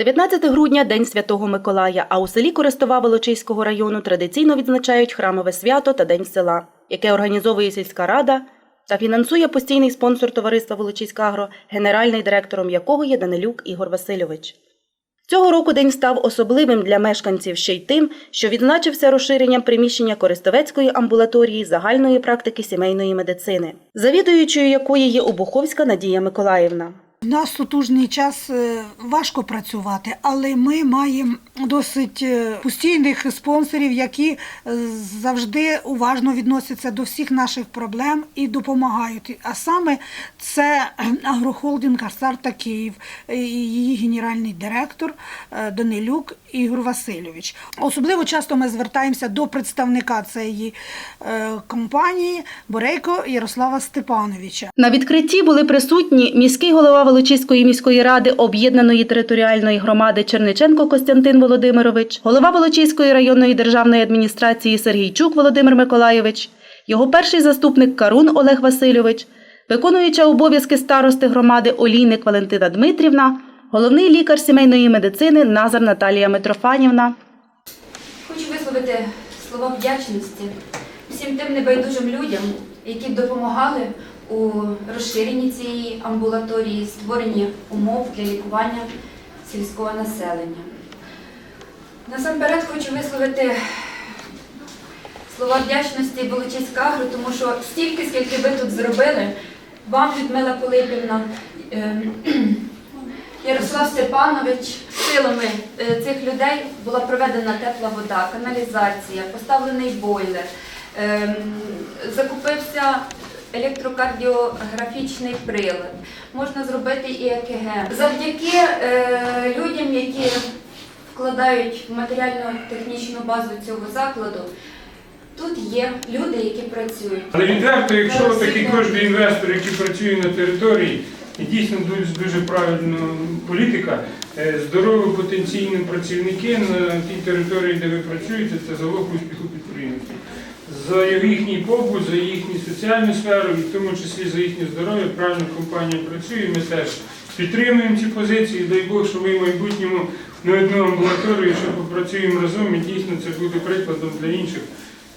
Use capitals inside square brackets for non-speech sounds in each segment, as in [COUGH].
19 грудня День Святого Миколая, а у селі Користова Волочиського району традиційно відзначають храмове свято та День села, яке організовує сільська рада та фінансує постійний спонсор товариства Волочиська Агро, генеральний директором якого є Данилюк Ігор Васильович. Цього року день став особливим для мешканців ще й тим, що відзначився розширенням приміщення Користовецької амбулаторії загальної практики сімейної медицини, завідуючою якої є Обуховська Надія Миколаївна. У нас тутужний час е, важко працювати, але ми маємо досить е, постійних спонсорів, які е, завжди уважно відносяться до всіх наших проблем і допомагають. А саме це агрохолдинг Астарта Київ, її генеральний директор Данилюк Ігор Васильович. Особливо часто ми звертаємося до представника цієї компанії Борейко Ярослава Степановича. На відкритті були присутні міський голова Волочиської міської ради об'єднаної територіальної громади Черниченко Костянтин Володимирович, голова Волочиської районної державної адміністрації Сергійчук Володимир Миколайович, його перший заступник Карун Олег Васильович, виконуюча обов'язки старости громади Олійник Валентина Дмитрівна, головний лікар сімейної медицини Назар Наталія Митрофанівна. Хочу висловити слова вдячності всім тим небайдужим людям, які допомагали у розширенні цієї амбулаторії, створенні умов для лікування сільського населення. Насамперед хочу висловити слова вдячності Волочиськагру, тому що стільки, скільки ви тут зробили, вам, Людмила Пилипівна, ем, [CLEARS THROAT] Ярослав Степанович, силами е, цих людей була проведена тепла вода, каналізація, поставлений бойлер, ем, закупився електрокардіографічний прилад, можна зробити і ЕКГ. Завдяки е, людям, які вкладають в матеріально-технічну базу цього закладу, тут є люди, які працюють. Але відверто, якщо такий кожен інвестор, який працює на території, і дійсно дуже, дуже правильна політика, е, здорові потенційні працівники на тій території, де ви працюєте, це залог успіху підприємства. За їхній побут, за їхню соціальну сферу, і в тому числі за їхнє здоров'я, правильно компанія працює. Ми теж підтримуємо ці позиції. Дай Бог, що ми в майбутньому на одну амбулаторію, що попрацюємо разом, і дійсно це буде прикладом для інших,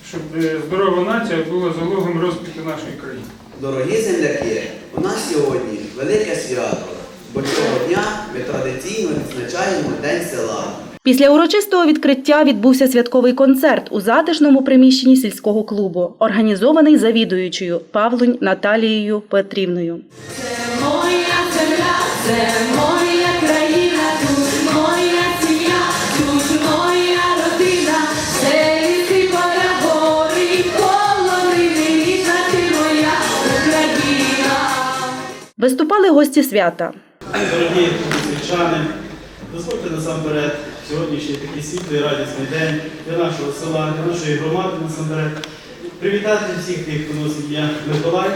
щоб е, здорова нація була залогом розквіту нашої країни. Дорогі земляки, у нас сьогодні велике свято, бо цього дня ми традиційно відзначаємо День села. Після урочистого відкриття відбувся святковий концерт у затишному приміщенні сільського клубу, організований завідуючою Павлунь Наталією Петрівною. Моя земля, це моя країна, тут моя сім'я, тут моя родина, це ліси поля гори, полонини, рідна ти моя Україна. Виступали гості свята. Дорогі свічани, дозвольте насамперед сьогоднішній такий світлий радісний день для нашого села, для нашої громади насамперед. Привітати всіх тих, хто носить ім'я Миколай,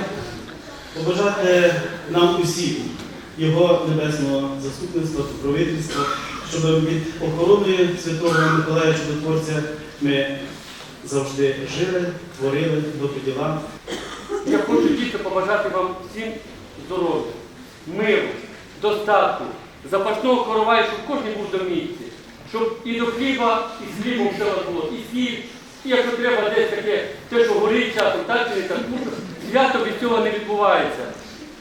побажати нам усім його небесного заступництва, покровительства, щоб від охорони Святого Миколая Чудотворця ми завжди жили, творили добрі діла. Я хочу тільки побажати вам всім здоров'я, миру, достатку, запашного короваю, щоб кожен був в домівці, щоб і до хліба, і з хлібом все було, і сіль, і якщо треба десь таке, те, що горить часом, так чи не так, свято від цього не відбувається.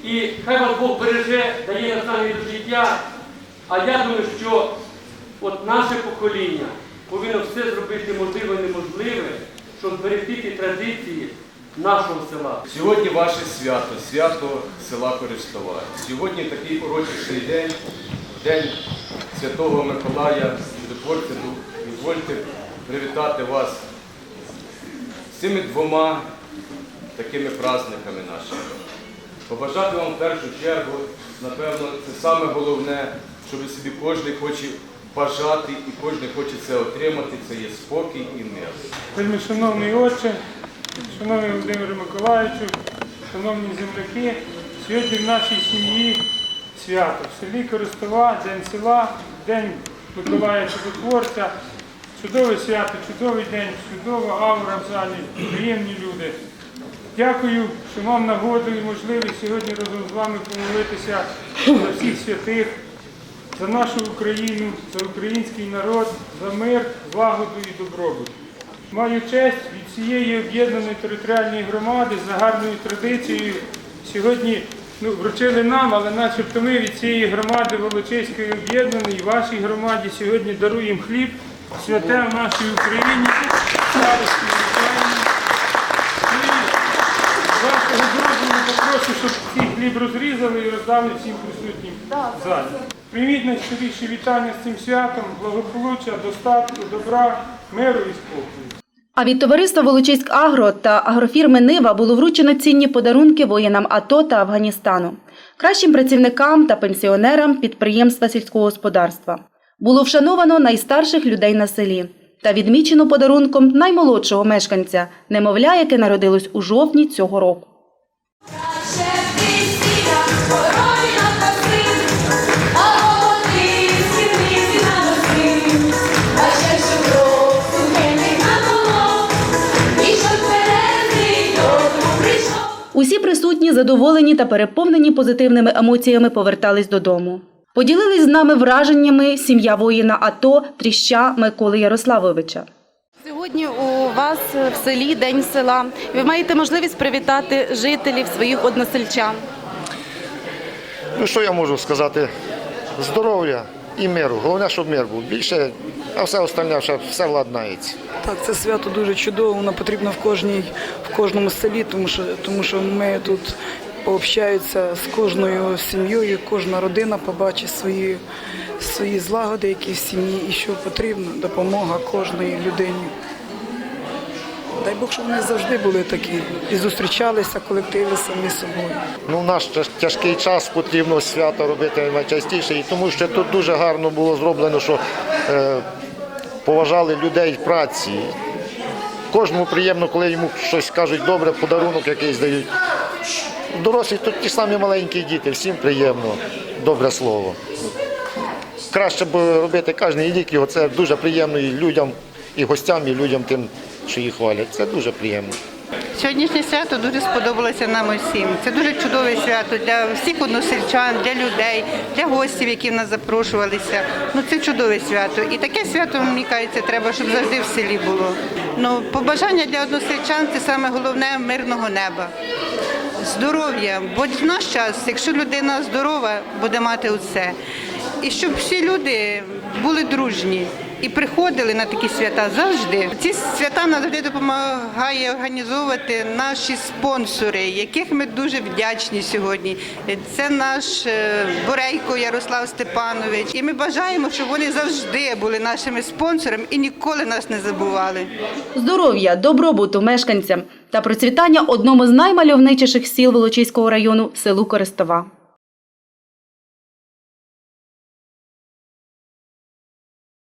І хай вас Бог береже, дає наснаги до життя. А я думаю, що от наше покоління повинно все зробити можливе і неможливе, щоб зберегти традиції нашого села. Сьогодні ваше свято, свято села Користова. Сьогодні такий урочистий день, день Святого Миколая, Чудотворця. Дозвольте привітати вас з цими двома такими праздниками нашими. Побажати вам в першу чергу, напевно, це саме головне, що ви собі кожен хоче бажати і кожен хоче це отримати, це є спокій і мир. Вельми шановний отче, шановний Володимире Миколаївичу, шановні земляки, сьогодні в нашій сім'ї свято. В селі Користова, День села, День Миколая Чудотворця. Чудове свято, чудовий день, чудова аура в залі, приємні люди. Дякую, що мав нагоду і можливість сьогодні разом з вами помолитися за всіх святих, за нашу Україну, за український народ, за мир, злагоду і добробут. Маю честь від цієї об'єднаної територіальної громади за гарною традицією сьогодні ну, вручили нам, але начебто ми від цієї громади Волочиської об'єднаної, вашій громаді сьогодні даруємо хліб, святе в нашій Україні, старості. Вашого дозволу попрошу, щоб цей хліб розрізали і роздали всім присутнім в залі. Прийміть найщиріші вітання з цим святом, благополуччя, достатку, добра, миру і спокою. А від товариства Волочиськ Агро та агрофірми Нива було вручено цінні подарунки воїнам АТО та Афганістану, кращим працівникам та пенсіонерам підприємства сільського господарства. Було вшановано найстарших людей на селі та відмічено подарунком наймолодшого мешканця, немовля, яке народилось у жовтні цього року. Усі присутні, задоволені та переповнені позитивними емоціями, повертались додому. Поділились з нами враженнями сім'я воїна АТО Тріща Миколи Ярославовича. Сьогодні у вас в селі День села. Ви маєте можливість привітати жителів своїх односельчан. Ну що я можу сказати? Здоров'я і миру. Головне, щоб мир був. Більше, а все остальне все, все владнається. Так, це свято дуже чудово, воно потрібно в кожній, в кожному селі, тому що, тому що ми тут пообщаються з кожною сім'єю, кожна родина побачить свої, свої злагоди, які в сім'ї, і що потрібно, допомога кожної людині. Дай Бог, щоб вони завжди були такі і зустрічалися колективи самі собою. Ну, в наш тяжкий час потрібно свято робити найчастіше, і тому що тут дуже гарно було зроблено, що е, поважали людей праці. Кожному приємно, коли йому щось кажуть добре, подарунок якийсь дають. Дорослі тут ті самі маленькі діти, всім приємно, добре слово. Краще б робити кожен рік його, це дуже приємно і людям, і гостям, і людям тим, що їх хвалять. Це дуже приємно. Сьогоднішнє свято дуже сподобалося нам усім. Це дуже чудове свято для всіх односельчан, для людей, для гостів, які в нас запрошувалися. Ну це чудове свято. І таке свято, мені кажеться, треба, щоб завжди в селі було. Ну, побажання для односельчан це саме головне мирного неба. Здоров'я, бо в наш час, якщо людина здорова, буде мати усе. І щоб всі люди були дружні і приходили на такі свята завжди. Ці свята завжди допомагає організовувати наші спонсори, яких ми дуже вдячні сьогодні. Це наш е, Борейко Ярослав Степанович. І ми бажаємо, щоб вони завжди були нашими спонсорами і ніколи нас не забували. Здоров'я, добробуту мешканцям та процвітання одному з наймальовничіших сіл Волочиського району селу Користова.